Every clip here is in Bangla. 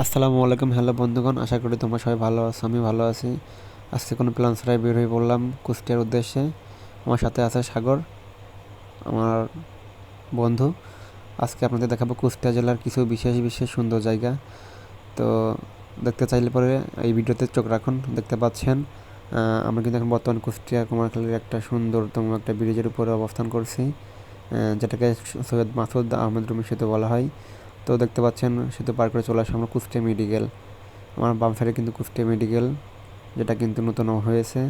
আসসালামু আলাইকুম, হ্যালো বন্ধুগণ, আশা করি তোমরা সবাই ভালো আছো, আমি ভালো আছি। আজকে কোনো প্ল্যান ছাড়াই বের হয়ে পড়লাম কুষ্টিয়ার উদ্দেশ্যে। আমার সাথে আছে সাগর, আমার বন্ধু। আজকে আপনাদের দেখাবো কুষ্টিয়া জেলার কিছু বিশেষ বিশেষ সুন্দর জায়গা। তো দেখতে চাইলে পরে এই ভিডিওতে চোখ রাখুন, দেখতে পাচ্ছেন আমরা কিন্তু এখন বর্তমান কুষ্টিয়া কুমারখালীর একটা সুন্দরতম একটা ব্রিজের উপরে অবস্থান করছি যেটাকে সৈয়দ মাসুদ আহমেদ রুমি সেতু বলা হয়। তো দেখতে পাচ্ছেন, সেতু পার করে চলে আসলাম আমরা কুষ্টিয়া মেডিকেল আমার বাম সাইডে কিন্তু কুষ্টিয়া মেডিকেল যেটা কিন্তু নতুন হয়েছে।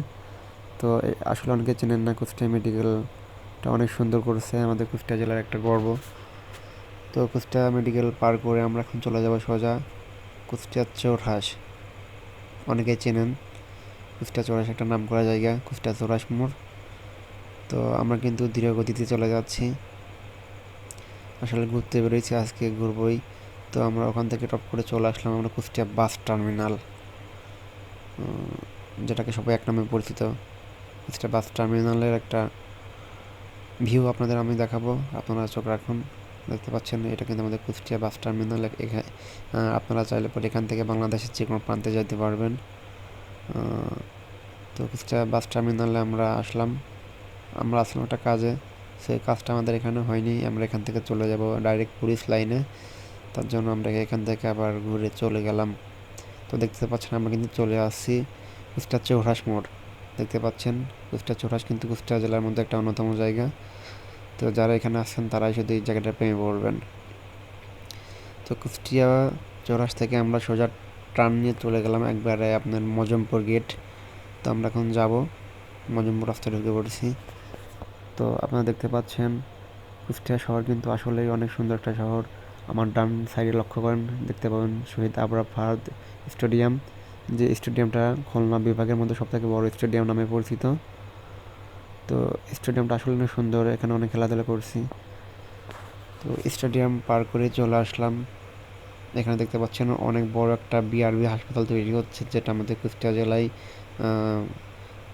তো আসলে অনেকে চেনেন না কুষ্টিয়া মেডিকেলটা অনেক সুন্দর করেছে, আমাদের কুষ্টিয়া জেলার একটা গর্ব। তো কুষ্টিয়া মেডিকেল পার করে আমরা এখন চলে যাব সোজা কুষ্টিয়া চৌরাস। অনেকেই চেনেন, কুষ্টিয়া চৌরাস একটা নাম করা জায়গা, কুষ্টিয়া চৌরাস মোড়। তো আমরা কিন্তু ধীর গতিতে চলে যাচ্ছি। আসলে ঘুরতে বেরোইছি আজকে ঘুরবই। তো আমরা ওখান থেকে টপ করে চলে আসলাম আমরা কুষ্টিয়া বাস টার্মিনাল। যেটাকে সবাই এক নামে পরিচিত। কুষ্টিয়া বাস টার্মিনালের একটা ভিউ আপনাদের আমি দেখাবো। আপনারা চোখ রাখুন, দেখতে পাচ্ছেন এটা কিন্তু আমাদের কুষ্টিয়া বাস টার্মিনাল। এখানে আপনারা চাইলে পরে এখান থেকে বাংলাদেশের যে কোনো প্রান্তে যেতে পারবেন। তো কুষ্টিয়া বাস টার্মিনালে আমরা আসলাম। আমরা আসলাম একটা কাজে। সেই কাজটা আমাদের এখানে হয়নি। আমরা এখান থেকে চলে যাব ডাইরেক্ট পুলিশ লাইনে তার জন্য আমরা এখান থেকে আবার ঘুরে চলে গেলাম। তো দেখতে পাচ্ছেন আমরা কিন্তু চলে আসছি কুষ্টিয়া চৌরাস মোড়। দেখতে পাচ্ছেন কুষ্টিয়া চৌরাস কিন্তু কুষ্টিয়া জেলার মধ্যে একটা অন্যতম জায়গা। তো যারা এখানে আসছেন তারাই শুধু এই জায়গাটা প্রেমে পড়বেন। তো কুষ্টিয়া চৌরাস থেকে আমরা সোজা টার্ন নিয়ে চলে গেলাম একবারে আপনার মজমপুর গেট তো আমরা এখন যাব। মজমপুর রাস্তায় ঢুকে পড়েছি। তো আপনারা দেখতে পাচ্ছেন, কুষ্টিয়া শহর কিন্তু আসলেই অনেক সুন্দর একটা শহর। আমার ডান সাইডে লক্ষ্য করেন, দেখতে পাবেন শহীদ আবরার ফাহাদ স্টেডিয়াম। যে স্টেডিয়ামটা খুলনা বিভাগের মধ্যে সবথেকে বড় স্টেডিয়াম নামে পরিচিত। তো স্টেডিয়ামটা আসলে অনেক সুন্দর, এখানে অনেক খেলাধুলা করছি। তো স্টেডিয়াম পার করে চলে আসলাম। এখানে দেখতে পাচ্ছেন অনেক বড় একটা বিআরবি হাসপাতাল তৈরি হচ্ছে, যেটা আমাদের কুষ্টিয়া জেলায়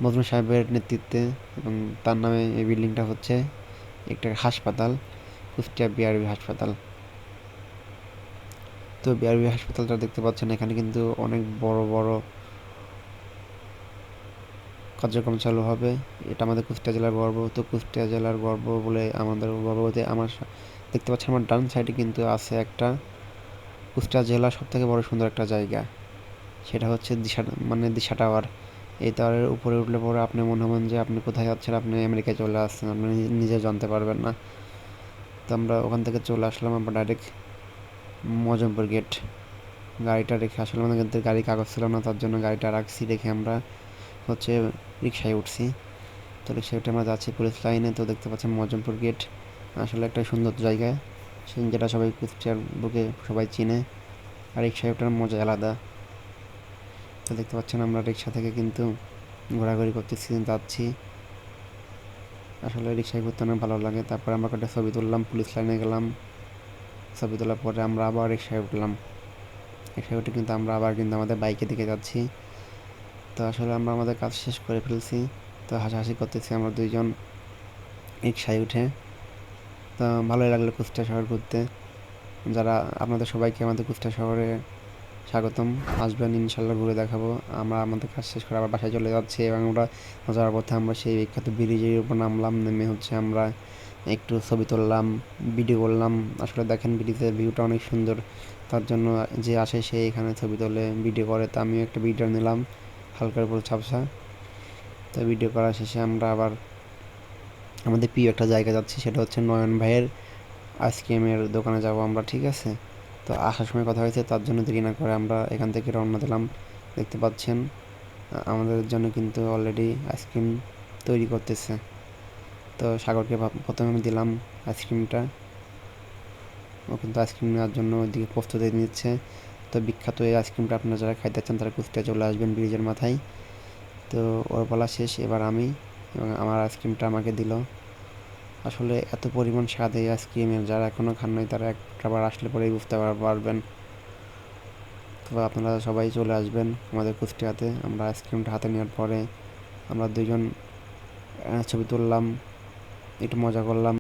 মজনু সাহেবের নেতৃত্বে এবং তার নামে এই বিল্ডিংটা হচ্ছে একটা হাসপাতাল, কুষ্টিয়া বিআরবি হাসপাতাল। তো বিআরবি হাসপাতালটা দেখতে পাচ্ছেন, এখানে কিন্তু অনেক বড় বড় কার্যক্রম চালু হবে। এটা আমাদের কুষ্টিয়া জেলার গর্ব। তো কুষ্টিয়া জেলার গর্ব বলে আমাদের গর্ব আমার দেখতে পাচ্ছেন আমার ডান সাইডে কিন্তু আছে একটা কুষ্টিয়া জেলার সব থেকে বড় সুন্দর একটা জায়গা। সেটা হচ্ছে দিশা মানে দিশা টাওয়ার। এই টাওয়ারের উপরে উঠলে পরে আপনি মনে হবেন যে আপনি কোথায় যাচ্ছেন, আপনি আমেরিকায় চলে আসছেন, আপনি নিজে- জানতে পারবেন না। তো আমরা ওখান থেকে চলে আসলাম আমরা ডাইরেক্ট মজমপুর গেট গাড়িটা রেখে আসলে আমাদের কিন্তু গাড়ি কাগজ ছিল না, তার জন্য গাড়িটা রাখছি, রেখে আমরা হচ্ছে রিক্সায় উঠছি। তো রিক্সায় উঠে আমরা যাচ্ছি পুলিশ লাইনে, তো দেখতে পাচ্ছেন মজমপুর গেট আসলে একটা সুন্দর জায়গা। যেটা সবাই কুষ্টিয়ার বুকে সবাই চিনে। আর রিক্সায় ওঠার মজা আলাদা। তো দেখতে পাচ্ছেন আমরা রিক্সা থেকে কিন্তু ঘোরাঘুরি করতেছি যাচ্ছি। আসলে রিক্সায় ঘুরতে অনেক ভালো লাগে। তারপর আমরা কয়েকটা ছবি তুললাম, পুলিশ লাইনে গেলাম। ছবি তোলার পরে আমরা আবার রিক্সায় উঠলাম। রিক্সায় উঠে কিন্তু আমরা আবার কিন্তু আমাদের বাইকের দিকে যাচ্ছি। তো আসলে আমরা আমাদের কাজ শেষ করে ফেলছি। তো হাসাহাসি করতেছি আমরা দুইজন রিক্সায় উঠে। তো ভালোই লাগল কুষ্টিয়া শহর ঘুরতে। যারা আপনাদের সবাইকে আমাদের কুষ্টিয়া শহরে স্বাগতম। আসবেন, ইনশাল্লাহ ঘুরে দেখাবো। আমরা আমাদের কাজ শেষ করে আবার বাসায় চলে যাচ্ছি এবং আমরা যাওয়ার পথে আমরা সেই বিখ্যাত ব্রিজের উপর নামলাম। নেমে হচ্ছে আমরা একটু ছবি তুললাম ভিডিও করলাম। আসলে দেখেন ব্রিজের ভিউটা অনেক সুন্দর। তার জন্য যে আসে সে এখানে ছবি তোলে ভিডিও করে। তো আমিও একটা ভিডিও নিলাম, হালকার উপর ছাপসা তো ভিডিও করা শেষে আমরা আবার আমাদের প্রিয় একটা জায়গা যাচ্ছি, সেটা হচ্ছে নয়ন ভাইয়ের আইসক্রিমের দোকানে যাব আমরা, ঠিক আছে? তো আসার সময় কথা হয়েছে, তার জন্য দেরি না করে আমরা এখান থেকে রওনা দিলাম। দেখতে পাচ্ছেন, আমাদের জন্য কিন্তু অলরেডি আইসক্রিম তৈরি করতেছে। তো সাগরকে প্রথমে আমি দিলাম আইসক্রিমটা ও কিন্তু আইসক্রিম নেওয়ার জন্য ওইদিকে প্রস্তুতি নিচ্ছে। তো বিখ্যাত এই আইসক্রিমটা আপনারা যারা খাইতে চান, তারা কুষ্টিয়া চলে আসবেন ব্রিজের মাথায়। তো ওর বলা শেষ, এবার আমি এবং আমার আইসক্রিমটা আমাকে দিল। আসলে এত পরিমাণ স্বাদ এই আইসক্রিমের যারা এখনও খান নাই, তারা একবার আসলে পরেই বুঝতে পার- পারবেন। তো আপনারা সবাই চলে আসবেন আমাদের কুষ্টিয়াতে। আমরা আইসক্রিমটা হাতে নেওয়ার পরে আমরা দুজন ছবি তুললাম, একটু মজা করলাম।